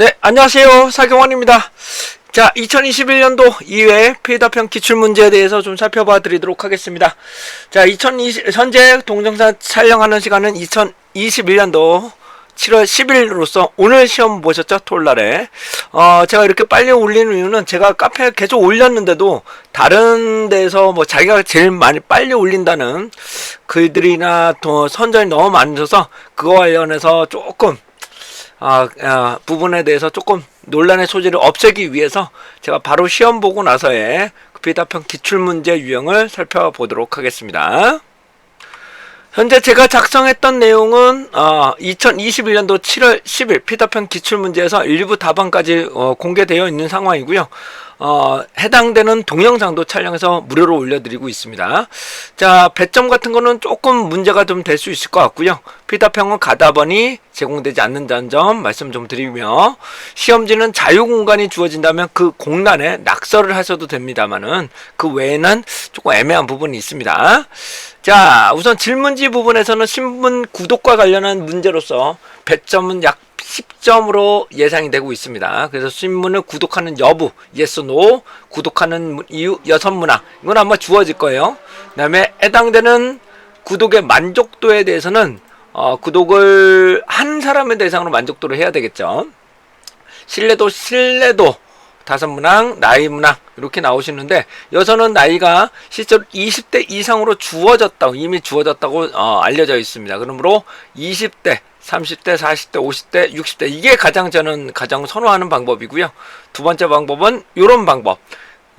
네, 안녕하세요. 사경원입니다. 자, 2021년도 2회 피해다평 기출문제에 대해서 좀 살펴봐 드리도록 하겠습니다. 자, 2020, 현재 동영상 촬영하는 시간은 2021년도 7월 10일로서 오늘 시험 보셨죠? 토요일 날에. 어, 제가 이렇게 빨리 올리는 이유는 제가 카페에 계속 올렸는데도 다른 데서 뭐 자기가 제일 많이 빨리 올린다는 글들이나 또 선전이 너무 많으셔서 그거 관련해서 조금 아, 아, 부분에 대해서 조금 논란의 소지를 없애기 위해서 제가 바로 시험 보고 나서의 그 비답형 기출문제 유형을 살펴보도록 하겠습니다. 현재 제가 작성했던 내용은 어, 2021년도 7월 10일 피답형 기출문제에서 일부 답안까지 어, 공개되어 있는 상황이고요. 어, 해당되는 동영상도 촬영해서 무료로 올려드리고 있습니다. 자, 배점 같은 거는 조금 문제가 좀 될 수 있을 것 같고요. 피답형은 가다번이 제공되지 않는다는 점 말씀 좀 드리며 시험지는 자유 공간이 주어진다면 그 공란에 낙서를 하셔도 됩니다만은 그 외에는 조금 애매한 부분이 있습니다. 자, 우선 질문지 부분에서는 신문 구독과 관련한 문제로서 배점은 약 10점으로 예상이 되고 있습니다. 그래서 신문을 구독하는 여부, yes, no, 구독하는 무- 이유, 여섯 문항, 이건 아마 주어질 거예요. 그 다음에 해당되는 구독의 만족도에 대해서는 어, 구독을 한 사람에 대상으로 만족도를 해야 되겠죠. 신뢰도, 신뢰도, 다섯 문항, 나이 문항 이렇게 나오시는데 여서는 나이가 실제로 20대 이상으로 주어졌다고 이미 주어졌다고 어, 알려져 있습니다. 그러므로 20대, 30대, 40대, 50대, 60대 이게 가장 저는 가장 선호하는 방법이고요. 두 번째 방법은 이런 방법.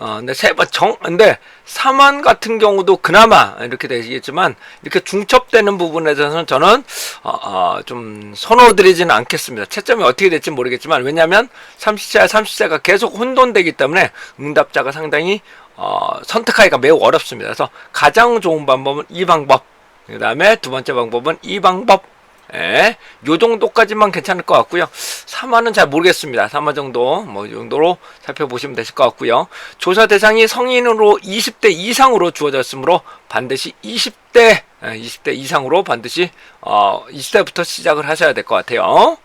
어, 근데 세 번, 정, 근데 3만 같은 경우도 그나마 이렇게 되시겠지만, 이렇게 중첩되는 부분에 대해서는 저는, 어, 어, 좀 선호드리지는 않겠습니다. 채점이 어떻게 될지 모르겠지만, 왜냐면 30세, 30세가 계속 혼돈되기 때문에 응답자가 상당히, 어, 선택하기가 매우 어렵습니다. 그래서 가장 좋은 방법은 이 방법. 그 다음에 두 번째 방법은 이 방법. 예, 요 정도까지만 괜찮을 것 같고요. 3화는 잘 모르겠습니다. 3화 정도, 뭐, 이 정도로 살펴보시면 되실 것 같고요. 조사 대상이 성인으로 20대 이상으로 주어졌으므로 반드시 20대, 예, 20대 이상으로 반드시, 어, 20대부터 시작을 하셔야 될 것 같아요.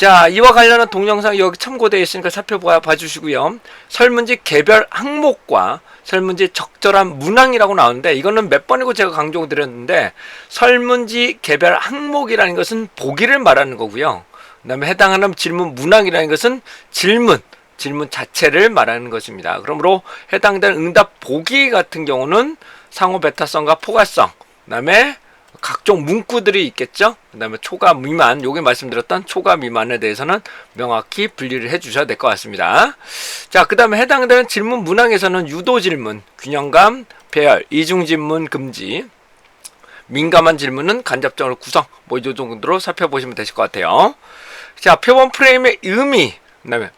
자, 이와 관련한 동영상 여기 첨부되어 있으니까 살펴봐 봐주시고요. 설문지 개별 항목과 설문지 적절한 문항이라고 나오는데 이거는 몇 번이고 제가 강조드렸는데 설문지 개별 항목이라는 것은 보기를 말하는 거고요. 그다음에 해당하는 질문 문항이라는 것은 질문 질문 자체를 말하는 것입니다. 그러므로 해당되는 응답 보기 같은 경우는 상호 베타성과 포괄성, 그다음에 각종 문구들이 있겠죠. 그다음에 초과 미만, 요게 말씀드렸던 초과 미만에 대해서는 명확히 분리를 해주셔야 될 것 같습니다. 자, 그다음에 해당되는 질문 문항에서는 유도 질문, 균형감, 배열, 이중 질문 금지, 민감한 질문은 간접적으로 구성, 뭐이 정도로 살펴보시면 되실 것 같아요. 자, 표본 프레임의 의미, 그다음에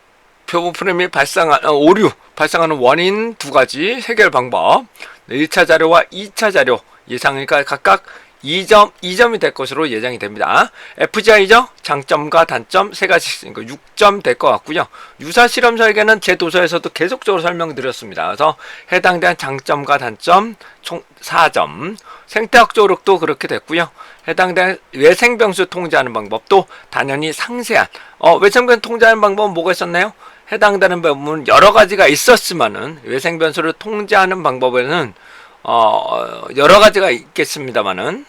표본 프레임이 발생한 어, 오류, 발생하는 원인 두 가지 해결 방법, 1차 자료와 2차 자료 예상이니까 각각 2점, 2점이 될 것으로 예상이 됩니다. FGI죠? 장점과 단점 세 가지, 그러니까 6점 될 것 같고요. 유사 실험 설계는 제 도서에서도 계속적으로 설명드렸습니다. 그래서 해당된 장점과 단점 총 4점. 생태학 조력도 그렇게 됐고요. 해당된 외생변수 통제하는 방법도 당연히 상세한, 어, 외생변수 통제하는 방법은 뭐가 있었나요? 해당되는 부분은 여러 가지가 있었지만은 외생변수를 통제하는 방법에는 어, 여러 가지가 있겠습니다만은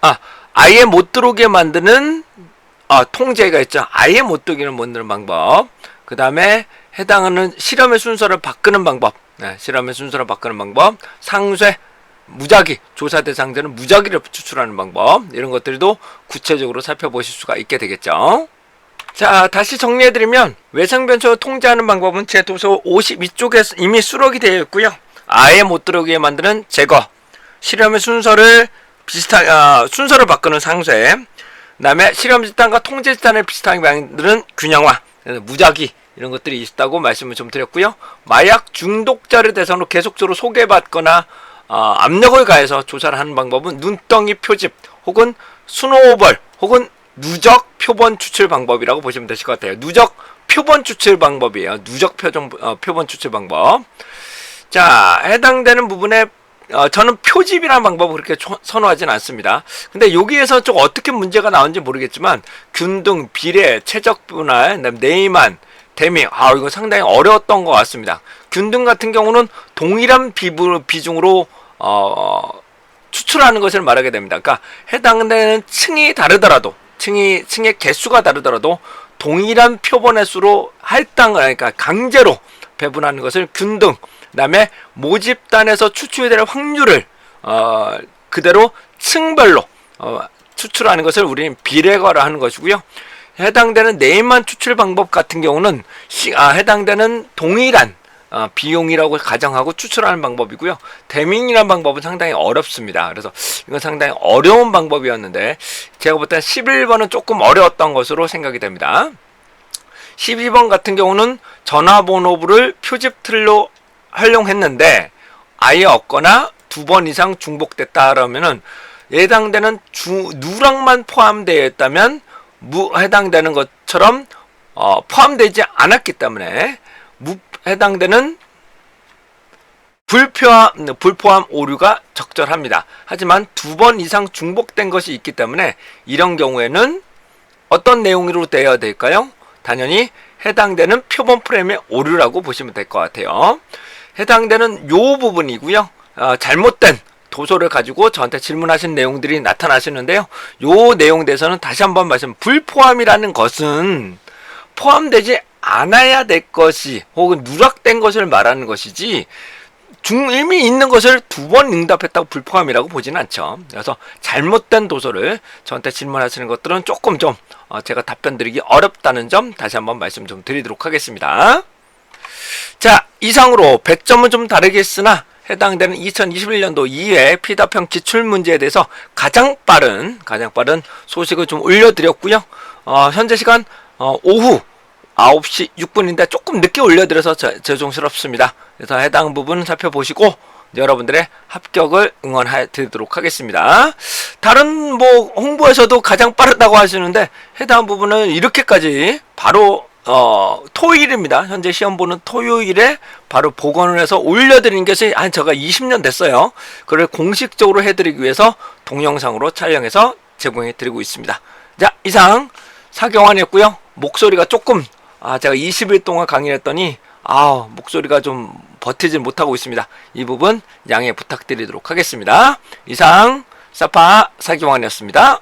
아, 아예 못 들어오게 만드는 아, 통제가 있죠. 아예 못 들어오기를 만드는 방법. 그 다음에 해당하는 실험의 순서를 바꾸는 방법. 네, 실험의 순서를 바꾸는 방법. 상쇄, 무작위, 조사 대상자는 무작위를 추출하는 방법. 이런 것들도 구체적으로 살펴보실 수가 있게 되겠죠. 자, 다시 정리해드리면 외생변수 통제하는 방법은 제 도서 52쪽에 이미 수록이 되어 있고요. 아예 못 들어오게 만드는 제거, 실험의 순서를 비슷한 아, 순서를 바꾸는 상쇄, 그다음에 실험 집단과 통제 집단을 비슷하게 만드는 균형화, 무작위 이런 것들이 있다고 말씀을 좀 드렸고요. 마약 중독자를 대상으로 계속적으로 소개받거나 어, 압력을 가해서 조사를 하는 방법은 눈덩이 표집 혹은 스노우볼 혹은 누적 표본 추출 방법이라고 보시면 되실 것 같아요. 누적 표본 추출 방법이에요. 누적 표정, 어, 표본 추출 방법. 자, 해당되는 부분에 어, 저는 표집이라는 방법을 그렇게 초- 선호하진 않습니다. 근데 여기에서 좀 어떻게 문제가 나온지 모르겠지만 균등, 비례, 최적 분할, 네이만, 대밍, 아 이거 상당히 어려웠던 것 같습니다. 균등 같은 경우는 동일한 비부, 비중으로 어, 추출하는 것을 말하게 됩니다. 그러니까 해당되는 층이 다르더라도 층이 층의 개수가 다르더라도 동일한 표본의 수로 할당을 그러니까 강제로 배분하는 것을 균등. 그다음에 모집단에서 추출될 확률을 어, 그대로 층별로 어, 추출하는 것을 우리는 비례거라 하는 것이고요. 해당되는 네임만 추출 방법 같은 경우는 시, 아, 해당되는 동일한 어, 비용이라고 가정하고 추출하는 방법이고요. 대밍이라는 방법은 상당히 어렵습니다. 그래서 이건 상당히 어려운 방법이었는데 제가 볼때 11번은 조금 어려웠던 것으로 생각이 됩니다. 12번 같은 경우는 전화번호부를 표집 틀로 활용했는데 아예 없거나 두 번 이상 중복됐다 그러면은 해당되는 주, 누락만 포함되어 있다면 무 해당되는 것처럼 어, 포함되지 않았기 때문에 무 해당되는 불포함, 불포함 오류가 적절합니다. 하지만 두 번 이상 중복된 것이 있기 때문에 이런 경우에는 어떤 내용으로 되어야 될까요? 당연히 해당되는 표본 프레임의 오류라고 보시면 될 것 같아요. 해당되는 요 부분이고요. 어, 잘못된 도서를 가지고 저한테 질문하신 내용들이 나타나시는데요. 요 내용 대해서는 다시 한번 말씀, 불포함이라는 것은 포함되지 않아야 될 것이 혹은 누락된 것을 말하는 것이지 중 이미 있는 것을 두 번 응답했다고 불포함이라고 보지는 않죠. 그래서 잘못된 도서를 저한테 질문하시는 것들은 조금 좀 어, 제가 답변 드리기 어렵다는 점 다시 한번 말씀 좀 드리도록 하겠습니다. 자, 이상으로 100점은 좀 다르겠으나 해당되는 2021년도 2회 피다평 기출 문제에 대해서 가장 빠른 가장 빠른 소식을 좀 올려드렸고요. 어, 현재 시간 어, 오후 9시 6분인데 조금 늦게 올려드려서 저- 죄송스럽습니다. 그래서 해당 부분 살펴보시고 여러분들의 합격을 응원해 드리도록 하겠습니다. 다른 뭐 홍보에서도 가장 빠르다고 하시는데 해당 부분은 이렇게까지 바로 어, 토요일입니다. 현재 시험 보는 토요일에 바로 복원을 해서 올려드리는 것이 한 제가 20년 됐어요. 그걸 공식적으로 해드리기 위해서 동영상으로 촬영해서 제공해 드리고 있습니다. 자, 이상 사경환이었고요. 목소리가 조금 아 제가 20일 동안 강의를 했더니 아 목소리가 좀 버티지 못하고 있습니다. 이 부분 양해 부탁드리도록 하겠습니다. 이상 사파 사경환이었습니다.